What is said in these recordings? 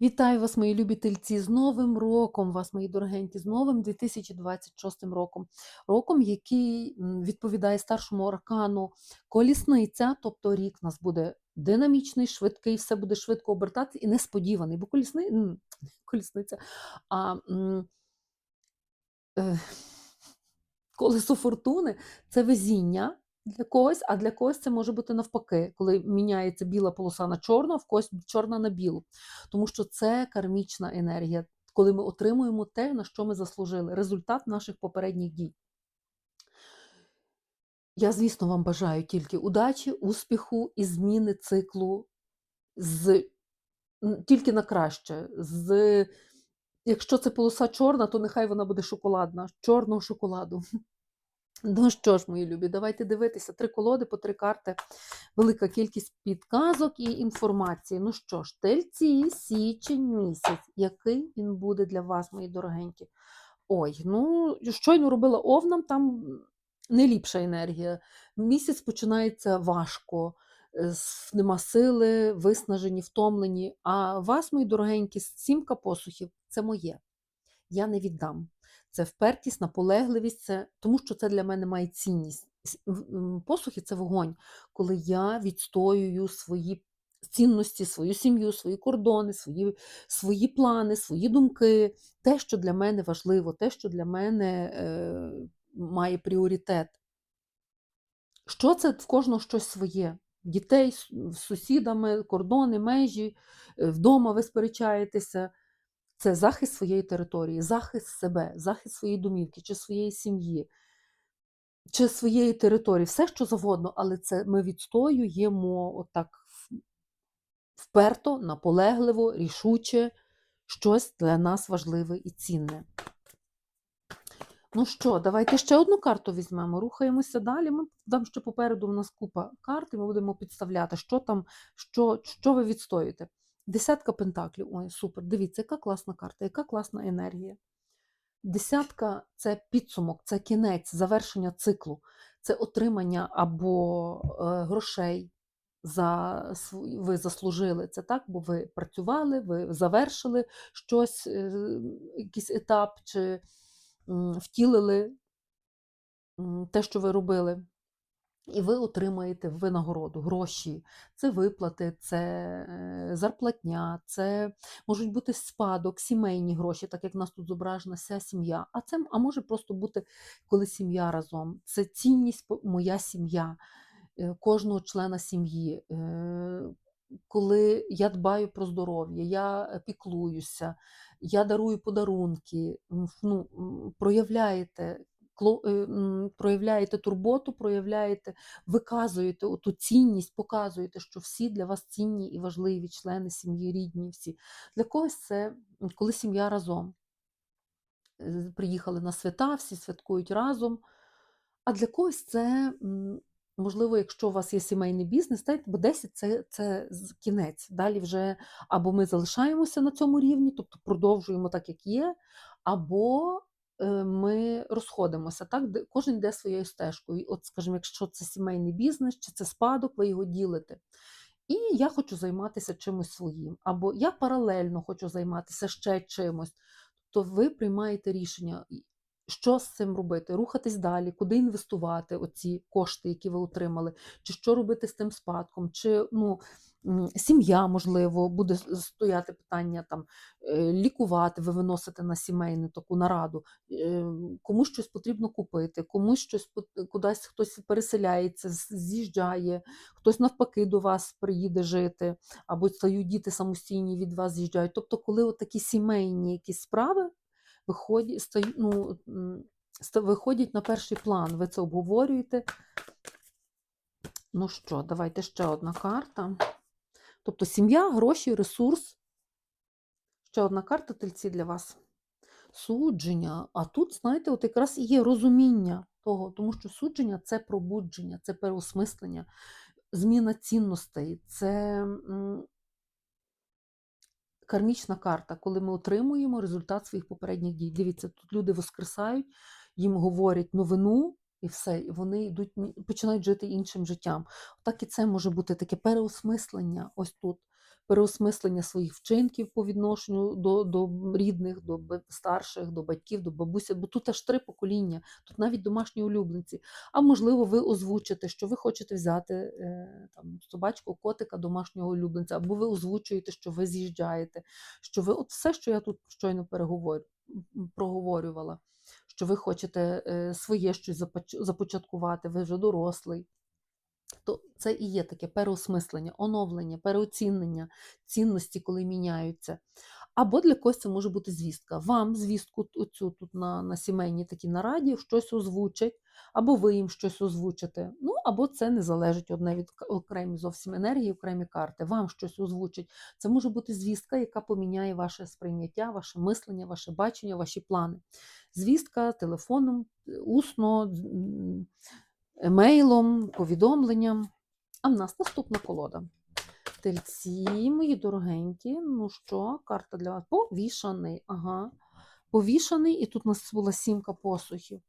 Вітаю вас, мої любі тельці, з Новим роком вас, мої дорогенькі, з новим 2026 роком. Роком, який відповідає старшому аркану колісниця, тобто рік у нас буде динамічний, швидкий, все буде швидко обертатися і несподіваний, бо колісни... колісниця, а е, колесо фортуни це везіння. Для когось, а для когось це може бути навпаки, коли міняється біла полоса на чорну, а в когось чорна на білу. Тому що це кармічна енергія, коли ми отримуємо те, на що ми заслужили, результат наших попередніх дій. Я, звісно, вам бажаю тільки удачі, успіху і зміни циклу з, тільки на краще. З, якщо це полоса чорна, то нехай вона буде шоколадна, чорного шоколаду. Ну що ж, мої любі, давайте дивитися. Три колоди по три карти, велика кількість підказок і інформації. Ну що ж, тельці, січень місяць. Який він буде для вас, мої дорогенькі? Ой, ну щойно робила овнам, там не ліпша енергія. Місяць починається важко, нема сили, виснажені, втомлені. А вас, мої дорогенькі, сімка посухів це моє. Я не віддам. Це впертість, наполегливість, це, тому що це для мене має цінність. Посухи це вогонь, коли я відстоюю свої цінності, свою сім'ю, свої кордони, свої, свої плани, свої думки, те, що для мене важливо, те, що для мене е, має пріоритет. Що це в кожного щось своє? Дітей з сусідами, кордони, межі, е, вдома ви сперечаєтеся. Це захист своєї території, захист себе, захист своєї домівки, чи своєї сім'ї, чи своєї території, все що завгодно, але це ми відстоюємо отак вперто, наполегливо, рішуче, щось для нас важливе і цінне. Ну що, давайте ще одну карту візьмемо, рухаємося далі. Ми там ще попереду в нас купа карт, і ми будемо підставляти, що там, що, що ви відстоюєте. Десятка пентаклів. Ой, супер. Дивіться, яка класна карта, яка класна енергія. Десятка це підсумок, це кінець, завершення циклу, це отримання або е, грошей. За ви заслужили це так, бо ви працювали, ви завершили щось, е, якийсь етап, чи втілили те, що ви робили. І ви отримаєте винагороду, гроші, це виплати, це е, зарплатня, це можуть бути спадок, сімейні гроші, так як в нас тут зображена вся сім'я. А це а може просто бути, коли сім'я разом. Це цінність моя сім'я, е, кожного члена сім'ї. е, Коли я дбаю про здоров'я, я піклуюся, я дарую подарунки, ну, проявляєте проявляєте турботу, проявляєте, виказуєте ту цінність, показуєте, що всі для вас цінні і важливі члени сім'ї, рідні всі. Для когось це коли сім'я разом. Е, Приїхали на свята, всі святкують разом. А для когось це, можливо, якщо у вас є сімейний бізнес, бо 10 це, це кінець. Далі вже або ми залишаємося на цьому рівні, тобто продовжуємо так, як є, або е, ми розходимося. Так? Кожен йде своєю стежкою. От, скажімо, якщо це сімейний бізнес чи це спадок, ви його ділите. І я хочу займатися чимось своїм, або я паралельно хочу займатися ще чимось. То ви приймаєте рішення, що з цим робити, рухатись далі, куди інвестувати оці кошти, які ви отримали, чи що робити з тим спадком, чи ну, сім'я, можливо, буде стояти питання там е, лікувати, ви виносите на сімейну таку нараду, е, комусь щось потрібно купити, комусь щось кудись хтось переселяється, з'їжджає, хтось навпаки до вас приїде жити, або стають діти самостійні від вас з'їжджають. Тобто, коли такі сімейні якісь справи виходять, стають, ну, виходять на перший план, ви це обговорюєте. Ну що, давайте ще одна карта. Тобто сім'я, гроші, ресурс. Ще одна карта тельці для вас. Судження. А тут, знаєте, от якраз і є розуміння того, тому що судження це пробудження, це переосмислення, зміна цінностей, це кармічна карта, коли ми отримуємо результат своїх попередніх дій. Дивіться, тут люди воскресають, їм говорять новину. І все, і вони йдуть, починають жити іншим життям. Так і це може бути таке переосмислення ось тут. переосмислення своїх вчинків по відношенню до, до рідних, до старших, до батьків, до бабусі, бо тут аж три покоління, тут навіть домашні улюбленці. А можливо, ви озвучите, що ви хочете взяти е, там, собачку, котика, домашнього улюбленця, або ви озвучуєте, що ви з'їжджаєте, що ви от все, що я тут щойно переговорю, проговорювала, що ви хочете е, своє щось започаткувати, ви вже дорослий. То це і є таке переосмислення, оновлення, переоцінення цінності, коли міняються. Або для когось це може бути звістка. Вам звістку оцю тут на, на сімейній такій нараді щось озвучать, або ви їм щось озвучите. Або це не залежить одне від окремі зовсім енергії, окремі карти. Вам щось озвучать. Це може бути звістка, яка поміняє ваше сприйняття, ваше мислення, ваше бачення, ваші плани. Звістка телефоном, усно, емейлом, повідомленням. А в нас наступна колода. Тельці, мої дорогенькі. Ну що, карта для вас? Повішаний. Ага. Повішаний, і тут у нас була сімка посухів.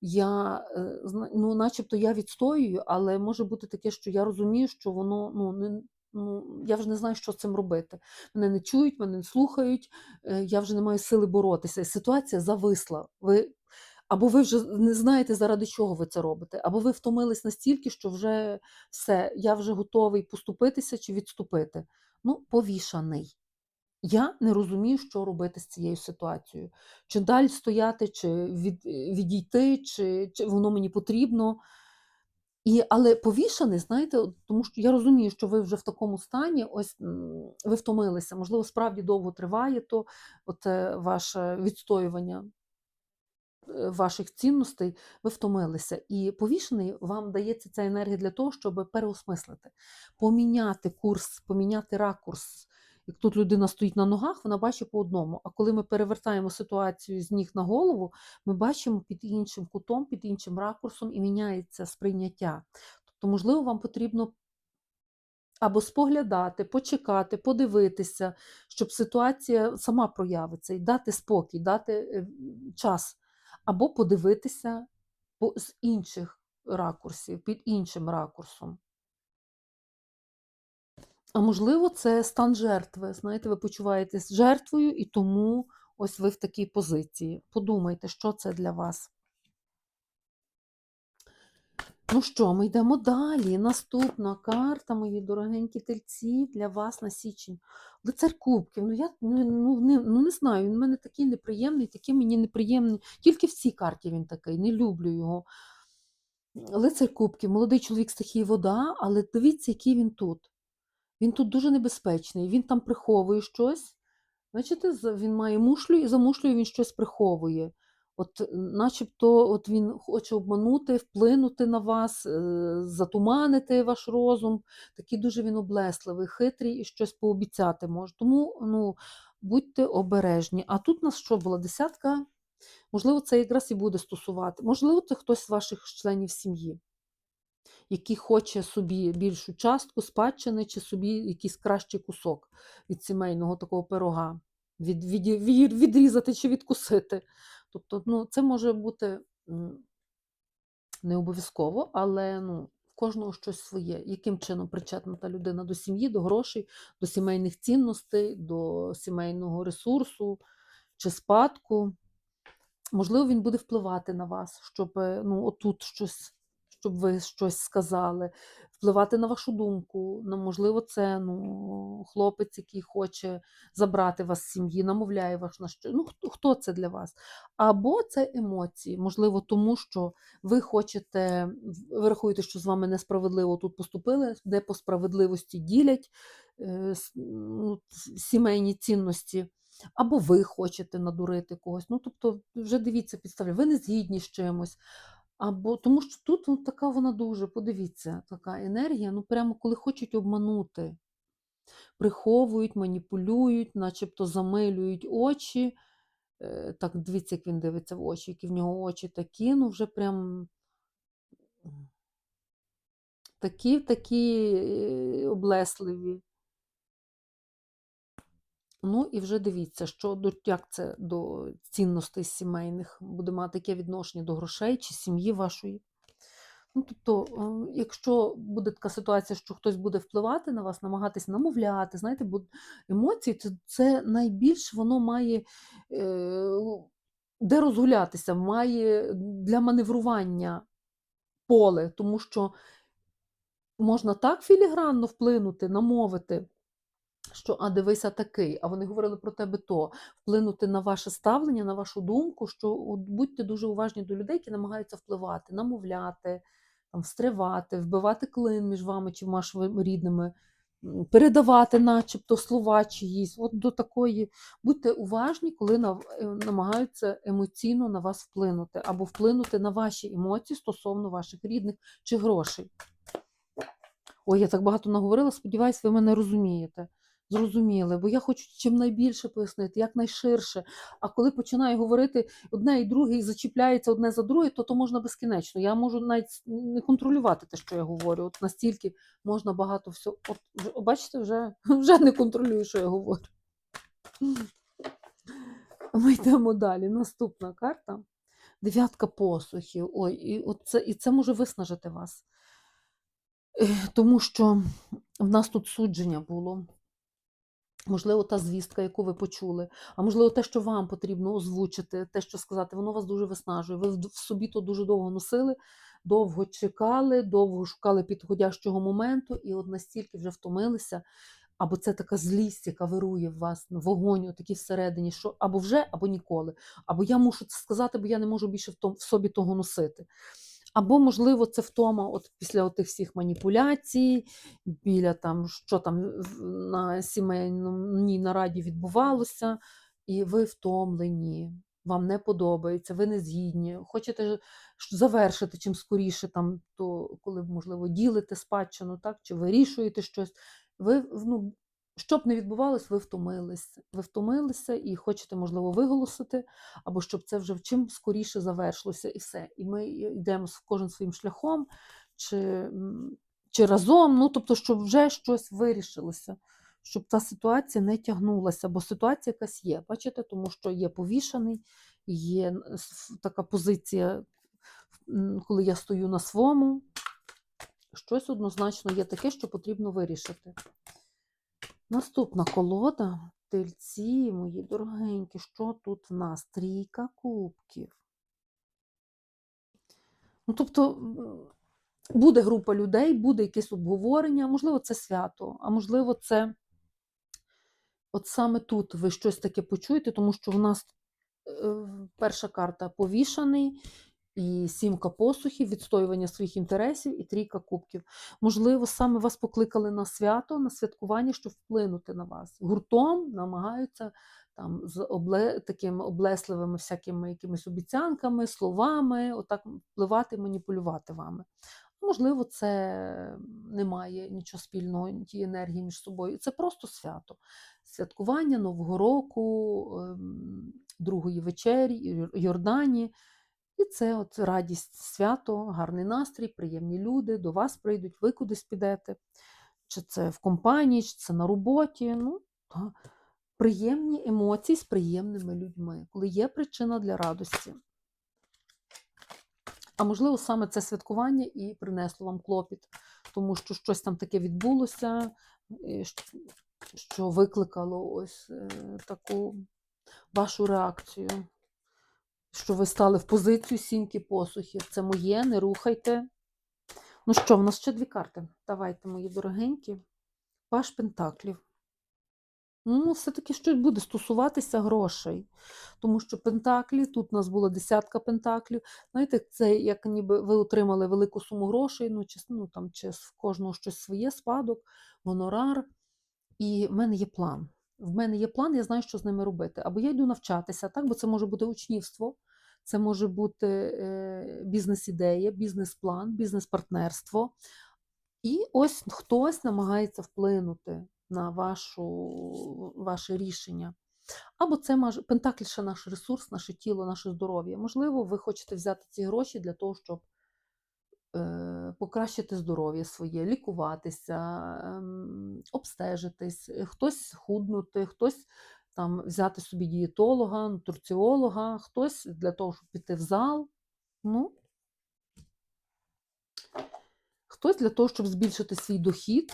Я, е, ну, начебто я відстоюю, але може бути таке, що я розумію, що воно ну, не, ну, я вже не знаю, що з цим робити. Мене не чують, мене не слухають, е, я вже не маю сили боротися. Ситуація зависла. Ви, або ви вже не знаєте, заради чого ви це робите, або ви втомились настільки, що вже все, я вже готовий поступитися чи відступити. Ну, повішаний. Я не розумію, що робити з цією ситуацією. Чи далі стояти, чи від, відійти, чи, чи воно мені потрібно. І, але повішаний, знаєте, тому що я розумію, що ви вже в такому стані, ось ви втомилися, можливо, справді довго триває то от, е, ваше відстоювання е, ваших цінностей, ви втомилися. І повішений вам дається ця енергія для того, щоб переосмислити, поміняти курс, поміняти ракурс. Як тут людина стоїть на ногах, вона бачить по одному. А коли ми перевертаємо ситуацію з ніг на голову, ми бачимо під іншим кутом, під іншим ракурсом і міняється сприйняття. Тобто, можливо, вам потрібно або споглядати, почекати, подивитися, щоб ситуація сама проявиться, і дати спокій, дати е, час, або подивитися з інших ракурсів, під іншим ракурсом. А можливо, це стан жертви. Знаєте, ви почуваєтесь жертвою, і тому ось ви в такій позиції. Подумайте, що це для вас. Ну що, ми йдемо далі. Наступна карта, мої дорогенькі тельці, для вас на січень. Лицар Кубків. Ну, я ну, ну, не, ну, не знаю, він в мене такий неприємний, такий мені неприємний. Тільки в цій карті він такий, не люблю його. Лицар Кубків, молодий чоловік стихії вода, але дивіться, який він тут. Він тут дуже небезпечний. Він там приховує щось. Бачите, він має мушлю, і за мушлею він щось приховує. От, е, начебто, от він хоче обманути, вплинути на вас, е, затуманити ваш розум. Такий дуже він облесливий, хитрий і щось пообіцяти може. Тому ну, будьте обережні. А тут у нас що була? Десятка? Можливо, це якраз і буде стосувати. Можливо, це хтось з ваших членів сім'ї який хоче собі більшу частку спадщини чи собі якийсь кращий кусок від сімейного такого пирога, від, від, від, відрізати чи відкусити. Тобто, ну, це може бути не обов'язково, але ну, в кожного щось своє. Яким чином причетна та людина до сім'ї, до грошей, до сімейних цінностей, до сімейного ресурсу чи спадку. Можливо, він буде впливати на вас, щоб е, ну, отут щось, щоб ви щось сказали, впливати на вашу думку. Ну, можливо, це ну, хлопець, який хоче забрати вас з сім'ї, намовляє вас на що. Ну, хто, хто це для вас? Або це емоції, можливо, тому що ви хочете, ви рахуєте, що з вами несправедливо тут поступили, де по справедливості ділять е, ну, сімейні цінності. Або ви хочете надурити когось. Ну, тобто, вже дивіться, підставляє, ви не згідні з чимось. Або тому що тут ну, така вона дуже, подивіться, така енергія, ну прямо коли хочуть обманути, приховують, маніпулюють, начебто замилюють очі. Е, Так, дивіться, як він дивиться в очі, які в нього очі такі, ну вже прям такі, такі е, облесливі. Ну і вже дивіться, що як це до цінностей сімейних буде мати яке відношення до грошей чи сім'ї вашої. Ну, тобто, е, якщо буде така ситуація, що хтось буде впливати на вас, намагатись намовляти, знаєте, бо емоції це, це найбільш воно має е, де розгулятися, має для маневрування поле, тому що можна так філігранно вплинути, намовити, що а дивися такий, а вони говорили про тебе то, вплинути на ваше ставлення, на вашу думку, що от будьте дуже уважні до людей, які намагаються впливати, намовляти, там, встрявати, вбивати клин між вами чи вашими рідними, передавати, начебто, слова чиїсь. От до такої будьте уважні, коли е, намагаються емоційно на вас вплинути, або вплинути на ваші емоції стосовно ваших рідних чи грошей. Ой, я так багато наговорила, сподіваюсь, ви мене розумієте. Зрозуміли, бо я хочу чим найбільше пояснити, якнайширше. А коли починаю говорити одне і друге і зачіпляється одне за друге, то то можна безкінечно. Я можу навіть не контролювати те, що я говорю. От настільки можна багато всього. От бачите, вже, вже не контролюю, що я говорю. Ми йдемо далі. Наступна карта. Дев'ятка посухів. Ой, і, от це, і це може виснажити вас. Е, Тому що в нас тут судження було. Можливо, та звістка, яку ви почули, а можливо, те, що вам потрібно озвучити, те, що сказати, воно вас дуже виснажує. Ви в собі то дуже довго носили, довго чекали, довго шукали підходящого моменту, і от настільки вже втомилися. Або це така злість, яка вирує в вас, вогонь, отакий всередині, що або вже, або ніколи. Або я мушу це сказати, бо я не можу більше в собі того носити. Або, можливо, це втома от після тих всіх маніпуляцій, біля там, що там на сімейній нараді відбувалося, і ви втомлені, вам не подобається, ви не згідні, хочете завершити чим скоріше, там, то, коли, можливо, ділите спадщину, так, чи вирішуєте щось. Ви, ну, щоб не відбувалось, ви втомилися. Ви втомилися і хочете, можливо, виголосити, або щоб це вже чим скоріше завершилося, і все. І ми йдемо кожен своїм шляхом, чи, чи разом, ну тобто, щоб вже щось вирішилося, щоб та ситуація не тягнулася, бо ситуація якась є. Бачите, тому що є повішаний, є така позиція, коли я стою на своєму. Щось однозначно є таке, що потрібно вирішити. Наступна колода. Тельці, мої дорогенькі, що тут в нас? Трійка кубків. Ну, тобто буде група людей, буде якесь обговорення, можливо, це свято, а можливо, це от саме тут ви щось таке почуєте, тому що в нас е, перша карта повішаний, і сімка посухів, відстоювання своїх інтересів, і трійка кубків. Можливо, саме вас покликали на свято, на святкування, щоб вплинути на вас. Гуртом намагаються там з обле, такими облесливими всякими якимись обіцянками, словами, отак впливати, маніпулювати вами. Можливо, це не має нічого спільного, тієї енергії між собою. Це просто свято. Святкування Нового року, ем, Другої вечері, Йор- Йордані. І це от радість, свято, гарний настрій, приємні люди, до вас прийдуть, ви кудись підете. Чи це в компанії, чи це на роботі. Ну, та, приємні емоції з приємними людьми, коли є причина для радості. А можливо, саме це святкування і принесло вам клопіт, тому що щось там таке відбулося, що викликало ось е, таку вашу реакцію. Що ви стали в позицію сімки посухів. Це моє, не рухайте. Ну що, в нас ще дві карти. Давайте, мої дорогенькі. Паш Пентаклів. Ну, все-таки щось буде стосуватися грошей. Тому що Пентаклі, тут у нас була десятка Пентаклів. Знаєте, це як ніби ви отримали велику суму грошей, ну, чи, ну там, чи в кожного щось своє, спадок, гонорар. І в мене є план. В мене є план, я знаю, що з ними робити. Або я йду навчатися, так, бо це може бути учнівство, це може бути е, бізнес-ідея, бізнес-план, бізнес-партнерство. І ось хтось намагається вплинути на вашу, ваше рішення. Або це може Пентакль наш ресурс, наше тіло, наше здоров'я. Можливо, ви хочете взяти ці гроші для того, щоб е, покращити здоров'я своє, лікуватися, ем, обстежитись, е, хтось худнути, хтось там взяти собі дієтолога, нутриціолога, хтось для того, щоб піти в зал. Ну, Хтось для того, щоб збільшити свій дохід.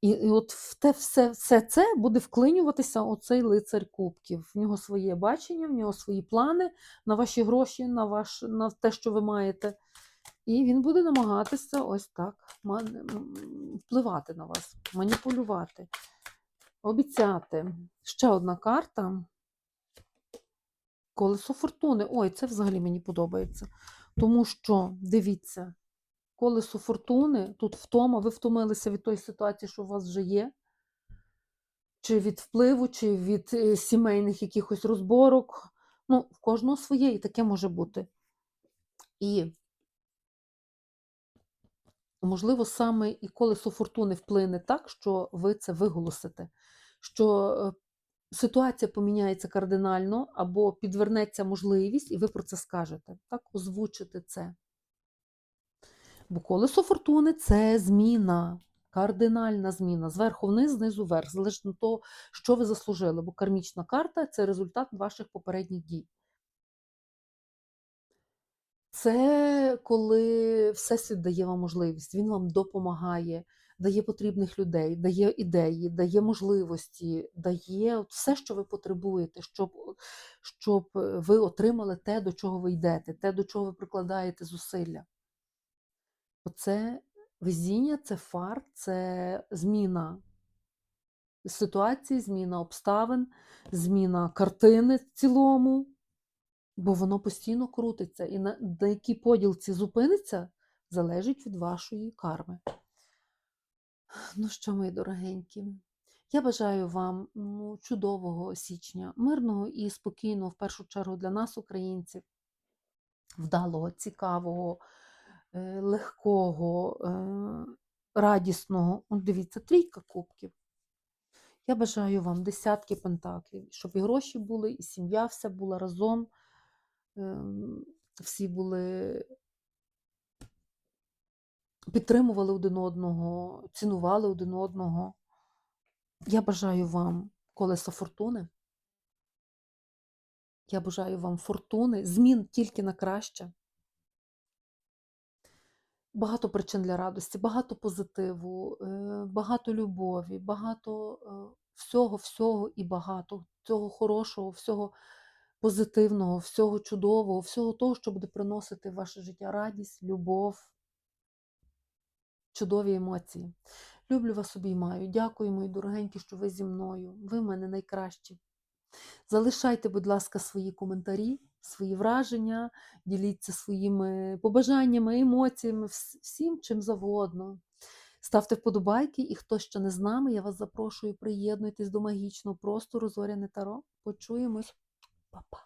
І, і от в те все, все це буде вклинюватися оцей лицар кубків. В нього своє бачення, в нього свої плани на ваші гроші, на, ваш, на те, що ви маєте. І він буде намагатися ось так впливати на вас, маніпулювати, обіцяти. Ще одна карта. Колесо фортуни. Ой, це взагалі мені подобається. Тому що, дивіться, колесо фортуни, тут втома, ви втомилися від тої ситуації, що у вас вже є, чи від впливу, чи від е, сімейних якихось розборок. Ну, в кожного своє, і таке може бути. І, можливо, саме і колесо фортуни вплине так, що ви це виголосите, що е, ситуація поміняється кардинально, або підвернеться можливість, і ви про це скажете. Так, озвучите це. Бо колесо фортуни це зміна, кардинальна зміна. Зверху вниз, знизу вверх, залежно від того, що ви заслужили. Бо кармічна карта це результат ваших попередніх дій. Це коли Всесвіт дає вам можливість, він вам допомагає, дає потрібних людей, дає ідеї, дає можливості, дає все, що ви потребуєте, щоб, щоб е, ви отримали те, до чого ви йдете, те, до чого ви прикладаєте зусилля. Оце везіння, це фарт, це зміна ситуації, зміна обставин, зміна картини в цілому, бо воно постійно крутиться. І на, на якій поділці зупиниться, залежить від вашої карми. Ну що, мої дорогенькі, я бажаю вам ну, чудового січня, мирного і спокійного, в першу чергу, для нас, українців, вдалого, цікавого, е, легкого, е, радісного. Дивіться, трійка кубків. Я бажаю вам десятки пентаклів, щоб і гроші були, і сім'я вся була разом, ем, всі були підтримували один одного, цінували один одного. Я бажаю вам колеса фортуни. Я бажаю вам фортуни, змін тільки на краще. Багато причин для радості, багато позитиву, е, багато любові, багато е, всього, всього і багато цього хорошого, всього позитивного, всього чудового, всього того, що буде приносити в ваше життя радість, любов, чудові емоції. Люблю вас обіймаю. Дякую, мої дорогенькі, що ви зі мною. Ви в мене найкращі. Залишайте, будь ласка, свої коментарі, свої враження, діліться своїми побажаннями, емоціями, всім чим завгодно. Ставте вподобайки, і хто ще не з нами, я вас запрошую, приєднуйтесь до магічного простору Зоряне Таро. Почуємось. Па-па.